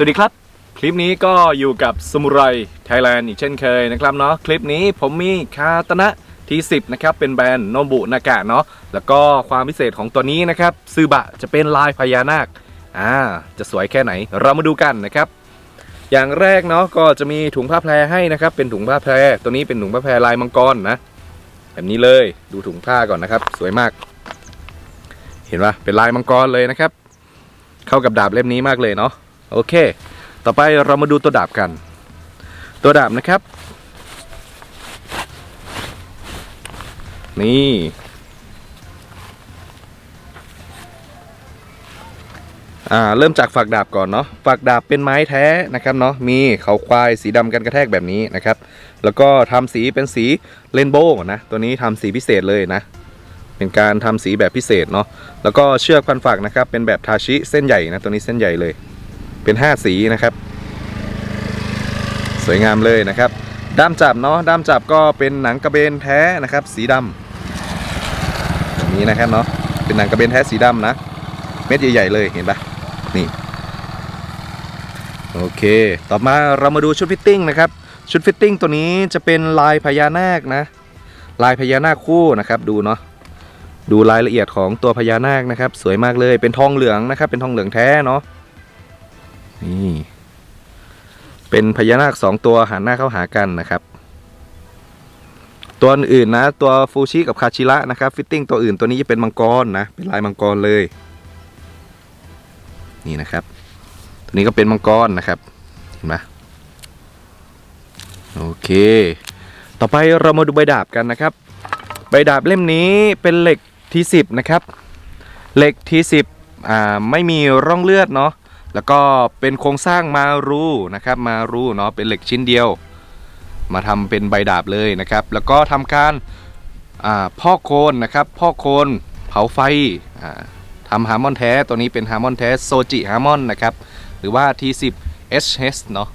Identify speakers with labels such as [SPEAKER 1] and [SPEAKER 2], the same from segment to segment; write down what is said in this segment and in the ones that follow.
[SPEAKER 1] สวัสดีครับ คลิปนี้ก็อยู่กับสมุไรไทยแลนด์อีกเช่นเคยนะครับเนาะคลิปนี้ผมมีคาตนะทีสิบนะครับเป็นแบรนด์โนบุนากะเนาะแล้วก็ความพิเศษของตัวนี้นะครับซือบะจะเป็นลายพญานาคอ่าจะสวยแค่ไหนเรามาดูกันนะครับ อย่างแรกเนาะก็จะมีถุงผ้าแพรให้นะครับ เป็นถุงผ้าแพร ตัวนี้เป็นถุงผ้าแพรลายมังกรนะแบบนี้เลยดูถุงผ้าก่อนนะครับ สวยมาก เห็นปะเป็นลายมังกรเลยนะครับ เข้ากับดาบเล่มนี้มากเลยเนาะ โอเค ต่อไปเรามาดูตัวดาบกัน ตัวดาบนะครับ นี่ อ่า เริ่มจากฝักดาบก่อนเนาะ ฝักดาบเป็นไม้แท้นะครับเนาะ มีเขาควายสีดำกันกระแทกแบบนี้นะครับ แล้วก็ทำสีเป็นสีเรนโบว์นะ ตัวนี้ทำสีพิเศษเลยนะเป็นการทำสีแบบพิเศษเนาะ แล้วก็เชือกพันฝักนะครับ เป็นแบบทาชิเส้นใหญ่นะ ตัวนี้เส้นใหญ่เลย เป็น 5 สีนะครับ สวยงามเลยนะครับด้ามจับเนาะด้ามจับก็เป็นหนังกระเบนแท้นะครับ สีดำแบบนี้นะครับเนาะเป็นหนังกระเบนแท้สีดำนะ เม็ดใหญ่ๆเลยเห็นปะนี่โอเค ต่อมาเรามาดูชุดฟิตติ้งนะครับ ชุดฟิตติ้งตัวนี้จะเป็นลายพญานาคนะ ลายพญานาคคู่นะครับดูเนาะดูรายละเอียดของตัวพญานาคนะครับ สวยมากเลยเป็นทองเหลืองนะครับ เป็นทองเหลืองแท้เนาะ นี่ เป็นพญานาคสองตัวหันหน้าเข้าหากันนะครับ ตัวอื่นนะ ตัวฟูชิกับคาชิระนะครับฟิตติ้งตัวอื่นตัวนี้จะเป็นมังกรนะ เป็นลายมังกรเลย นี่นะครับ ตัวนี้ก็เป็นมังกรนะครับเห็นไหมโอเค ต่อไปเรามาดูใบดาบกันนะครับ ใบดาบเล่มนี้เป็นเหล็กทีสิบนะครับ เหล็กทีสิบอ่าไม่มีร่องเลือดเนาะ แล้วก็เป็นโครงสร้างมารูนะครับมารูเนาะเป็นเหล็กชิ้นเดียว มาทำเป็นใบดาบเลยนะครับ แล้วก็ทำการอ่าพอกโคนนะครับพอกโคนเผาไฟอ่าทำฮาร์มอนแท้ตัวนี้เป็นฮาร์มอนแท้โซจิฮาร์มอนนะครับหรือว่า T10 HS เนาะ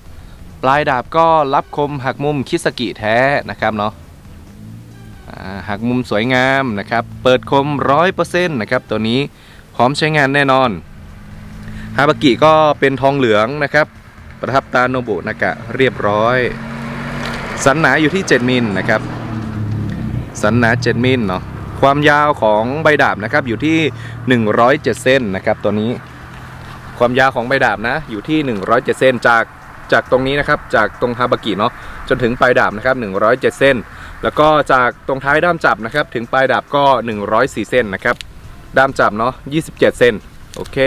[SPEAKER 1] ปลายดาบก็รับคมหักมุมคิสกิแท้นะครับเนาะหักมุมสวยงามนะครับ เปิดคม 100%นะครับ ตัวนี้พร้อมใช้งานแน่นอน ฮาบากิก็เป็นทองเหลืองนะครับ ประทับตาโนบุนากะเรียบร้อย สันหนาอยู่ที่ 7 มิลนะครับ สันหนา 7 มิลเนาะความยาวของใบดาบนะครับอยู่ที่ 107 เส้นนะครับตัวนี้ ความยาวของใบดาบนะอยู่ที่ 107 เส้นจากจากตรงนี้นะครับจากตรงฮาบากิเนาะจนถึงปลายดาบนะครับ107 เส้น แล้วก็จากตรงท้ายด้ามจับนะครับถึงปลายดาบก็ 104 เส้นนะครับด้ามจับเนาะ27 เส้นโอเค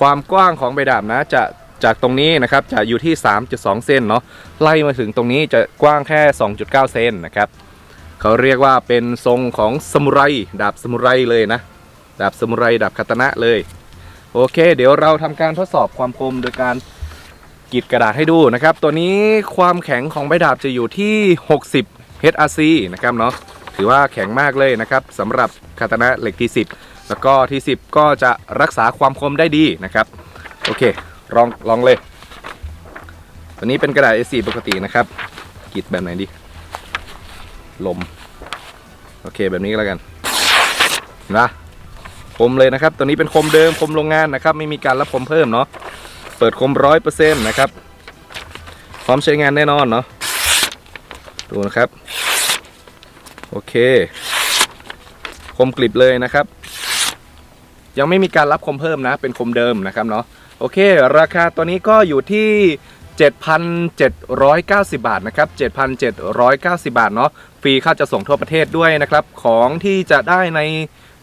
[SPEAKER 1] ความกว้างของใบดาบนะจะจากตรงนี้นะครับจะอยู่ที่ 3.2 เซนเนาะไล่มาถึงตรงนี้จะกว้างแค่ 2.9 เซนนะครับเขาเรียกว่าเป็นทรงของสมุไรดาบสมุไรเลยนะ ดาบสมุไรดาบคาตนะเลย โอเค เดี๋ยวเราทำการทดสอบความคมโดยการกีดกระดาษให้ดูนะครับ ตัวนี้ความแข็งของใบดาบจะอยู่ที่ 60 HRC นะครับเนาะถือว่าแข็งมากเลยนะครับสำหรับคาตนะเหล็กที่ 10 แล้วก็ที่ 10 ก็จะรักษาความคมได้ดีนะครับโอเคลองลองเลย ตัวนี้เป็นกระดาษ A4 ปกตินะครับกรีดแบบไหนดี ลม โอเคแบบนี้ก็แล้วกันนะคมเลยนะครับ ตัวนี้เป็นคมเดิมคมโรงงานนะครับ ไม่มีการรับคมเพิ่มเนาะเปิดคมร้อยเปอร์เซ็นต์นะครับ พร้อมใช้งานแน่นอนเนาะดูนะครับ โอเค คมกลิบเลยนะครับ ยังไม่มีการรับคมเพิ่มนะ เป็นคมเดิมนะครับเนาะโอเค ราคาตัวนี้ก็อยู่ที่ 7,790 บาทนะครับ 7,790 บาทเนาะฟรีค่าจะส่งทั่วประเทศด้วยนะครับ ของที่จะได้ใน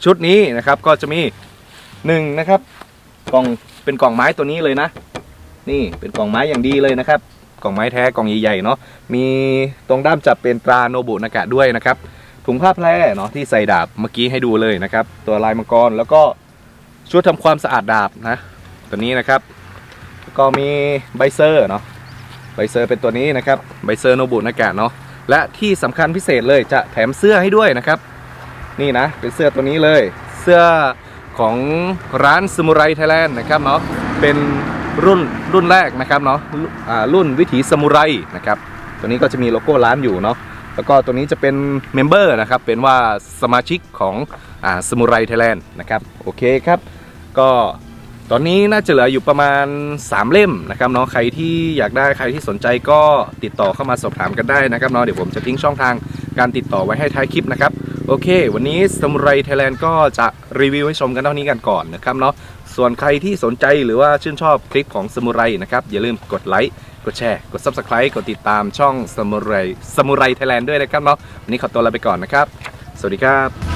[SPEAKER 1] ชุดนี้นะครับ ก็จะมี1นะครับกล่องเป็นกล่องไม้ตัวนี้เลยนะ นี่เป็นกล่องไม้อย่างดีเลยนะครับ กล่องไม้แท้กล่องใหญ่ๆเนาะมีตรงด้ามจับเป็นตราโนบุนากะด้วยนะครับถุงผ้าแพรเนาะที่ใส่ดาบเมื่อกี้ให้ดูเลยนะครับ ตัวลายมังกรแล้วก็ ชุดทำความสะอาดดาบนะ ตัวนี้นะครับแล้วก็มีไบเซอร์เนาะไบเซอร์เป็นตัวนี้นะครับไบเซอร์โนบุนากะเนาะและที่สำคัญพิเศษเลยจะแถมเสื้อให้ด้วยนะครับ นี่นะเป็นเสื้อตัวนี้เลย เสื้อของร้านสมุไรไทยแลนด์นะครับเนาะเป็นรุ่นรุ่นแรกนะครับเนาะรุ่นวิถีสมุไรนะครับตัวนี้ก็จะมีโลโก้ร้านอยู่เนาะแล้วก็ตัวนี้จะเป็นเมมเบอร์นะครับเป็นว่าสมาชิกของอ่าสมุไรไทยแลนด์นะครับโอเคครับ ก็ตอนนี้น่าจะเหลืออยู่ประมาณ 3 เล่มนะครับเนาะใครที่อยากได้ใครที่สนใจก็ติดต่อเข้ามาสอบถามกันได้นะครับเนาะเดี๋ยวผมจะทิ้งช่องทางการติดต่อไว้ให้ท้ายคลิปนะครับโอเค วันนี้สมุไรไทยแลนด์ก็จะรีวิวให้ชมกันเท่านี้กันก่อนนะครับเนาะส่วนใครที่สนใจหรือว่าชื่นชอบคลิปของสมุไรนะครับอย่าลืมกดไลค์กดแชร์ กด Subscribe กดติดตามช่องสมุไรสมุไรไทยแลนด์ด้วยนะครับเนาะวันนี้ขอตัวลาไปก่อนนะครับ สวัสดีครับ